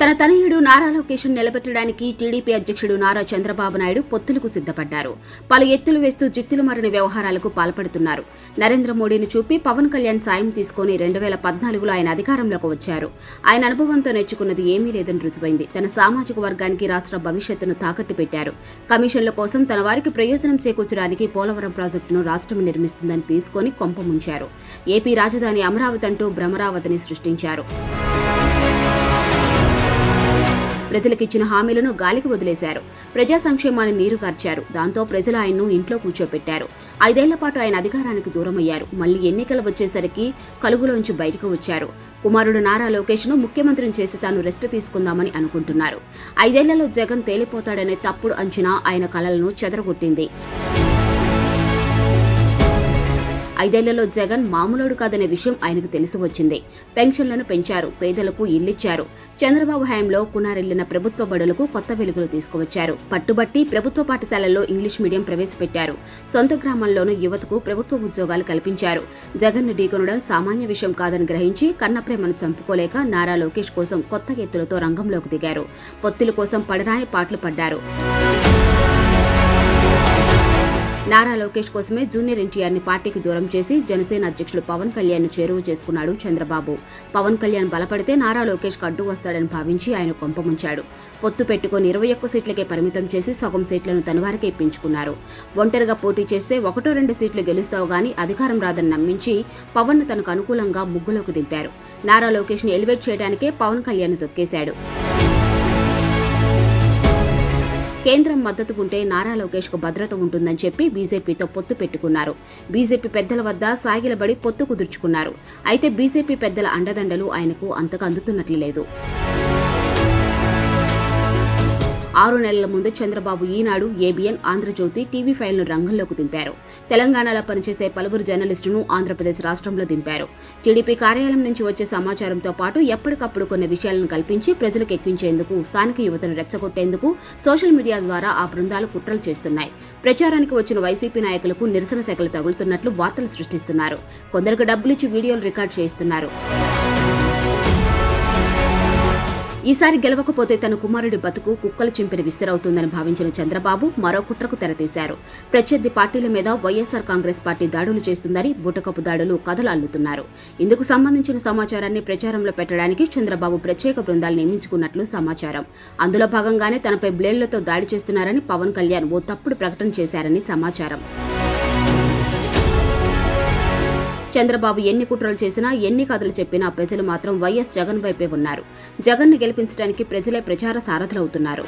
తన తనయుడు నారా లోకేష్ను నిలబెట్టడానికి టీడీపీ అధ్యక్షుడు నారా చంద్రబాబు నాయుడు పొత్తులకు సిద్ధపడ్డారు. పలు ఎత్తులు వేస్తూ జిత్తులు మరిన వ్యవహారాలకు పాల్పడుతున్నారు. నరేంద్ర మోడీని చూపి పవన్ కళ్యాణ్ సాయం తీసుకుని రెండు వేల పద్నాలుగులో ఆయన అధికారంలోకి వచ్చారు. ఆయన అనుభవంతో నేర్చుకున్నది ఏమీ లేదని రుజువైంది. తన సామాజిక వర్గానికి రాష్ట్ర భవిష్యత్తును తాకట్టు పెట్టారు. కమిషన్ల కోసం తన వారికి ప్రయోజనం చేకూర్చడానికి పోలవరం ప్రాజెక్టును రాష్ట్రం నిర్మిస్తుందని తీసుకొని కొంపముంచారు ఏపీ రాజధాని అమరావతి అంటూ భ్రమరావతిని సృష్టించారు. ప్రజలకిచ్చిన హామీలను గాలికి వదిలేశారు. ప్రజా సంక్షేమాన్ని నీరుగార్చారు దాంతో ప్రజలు ఆయన్ను ఇంట్లో కూర్చోపెట్టారు. ఐదేళ్ళ పాటు ఆయన అధికారానికి దూరమయ్యారు. మళ్ళీ ఎన్నికలు వచ్చేసరికి కలుగులోంచి బయటకు వచ్చారు. కుమారుడు నారా లోకేష్ను ముఖ్యమంత్రిని చేసి తాను రెస్ట్ తీసుకుందామని అనుకుంటున్నారు. ఐదేళ్ళలో జగన్ తేలిపోతాడనే తప్పుడు అంచనా ఆయన కలలను చెదరగొట్టింది. ఐదేళ్ళలో జగన్ మామూలుడు కాదనే విషయం ఆయనకు తెలిసి వచ్చింది. పెన్షన్లను పెంచారు పేదలకు ఇల్లిచ్చారు. చంద్రబాబు హయాంలో కునారెళ్ళిన ప్రభుత్వ బడులకు కొత్త వెలుగులు తీసుకువచ్చారు. పట్టుబట్టి ప్రభుత్వ పాఠశాలల్లో ఇంగ్లీష్ మీడియం ప్రవేశపెట్టారు. సొంత గ్రామంలోనూ యువతకు ప్రభుత్వ ఉద్యోగాలు కల్పించారు. జగన్ను ఢీకొనడం సామాన్య విషయం కాదని గ్రహించి కన్నప్రేమను చంపుకోలేక నారా లోకేష్ కోసం కొత్త ఎత్తులతో రంగంలోకి దిగారు. పొత్తుల కోసం పడరాయి పాటలు పడ్డారు. నారా లోకేష్ కోసమే జూనియర్ ఎన్టీఆర్ని పార్టీకి దూరం చేసి జనసేన అధ్యక్షులు పవన్ కళ్యాణ్ను చేరువ చేసుకున్నాడు చంద్రబాబు. పవన్ కళ్యాణ్ బలపడితే నారా లోకేష్ అడ్డు వస్తాడని భావించి ఆయన కొంపముంచాడు పొత్తు పెట్టుకుని ఇరవై ఒక్క సీట్లకే పరిమితం చేసి సగం సీట్లను తనివారికే ఇప్పించుకున్నారు. ఒంటరిగా పోటీ చేస్తే ఒకటో రెండు సీట్లు గెలుస్తావు గాని అధికారం రాదని నమ్మించి పవన్ను తనకు అనుకూలంగా ముగ్గులోకి దింపారు. నారా లోకేష్ని ఎలివేట్ చేయడానికే పవన్ కళ్యాణ్ తొక్కేశాడు. కేంద్రం మద్దతు ఉంటే నారా లోకేష్కు భద్రత ఉంటుందని చెప్పి బీజేపీతో పొత్తు పెట్టుకున్నారు. బీజేపీ పెద్దల వద్ద సాగిలబడి పొత్తు కుదుర్చుకున్నారు. అయితే బీజేపీ పెద్దల అండదండలు ఆయనకు అంతగా అందుతున్నట్లు లేదు. ఆరు నెలల ముందు చంద్రబాబు ఈనాడు ఏబిఎన్ ఆంధ్రజ్యోతి టీవీ ఫైల్ను రంగంలోకి దింపారు. తెలంగాణలో పనిచేసే పలువురు జర్నలిస్టును ఆంధ్రప్రదేశ్ రాష్ట్రంలో దింపారు. టీడీపీ కార్యాలయం నుంచి వచ్చే సమాచారంతో పాటు ఎప్పటికప్పుడు కొన్ని విషయాలను కల్పించి ప్రజలకు ఎక్కించేందుకు స్థానిక యువతను రెచ్చగొట్టేందుకు సోషల్ మీడియా ద్వారా ఆ బృందాలు కుట్రలు చేస్తున్నాయి. ప్రచారానికి వచ్చిన వైసీపీ నాయకులకు నిరసన శాఖలు తగులుతున్నట్లు వార్తలు సృష్టిస్తున్నారు. కొందరికి డబ్బులిచ్చి వీడియోలు రికార్డ్ చేయిస్తున్నారు. ఈసారి గెలవకపోతే తన కుమారుడి బతుకు కుక్కలు చింపిన విస్తరవుతుందని భావించిన చంద్రబాబు మరో కుట్రకు తెరతీశారు. ప్రత్యర్థి పార్టీల మీద వైఎస్సార్ కాంగ్రెస్ పార్టీ దాడులు చేస్తుందని బుటకపు దాడులు కథలు అల్లుతున్నారు ఇందుకు సంబంధించిన సమాచారాన్ని ప్రచారంలో పెట్టడానికి చంద్రబాబు ప్రత్యేక బృందాలు నియమించుకున్నట్లు సమాచారం. అందులో భాగంగానే తనపై బ్లేడ్లతో దాడి చేస్తున్నారని పవన్ కళ్యాణ్ ఓ తప్పుడు ప్రకటన చేశారని సమాచారం. చంద్రబాబు ఎన్ని కుట్రలు చేసినా ఎన్ని కథలు చెప్పినా ప్రజలు మాత్రం వైఎస్ జగన్ వైపే ఉన్నారు. జగన్ను గెలిపించడానికి ప్రజలే ప్రచార సారథులవుతున్నారు.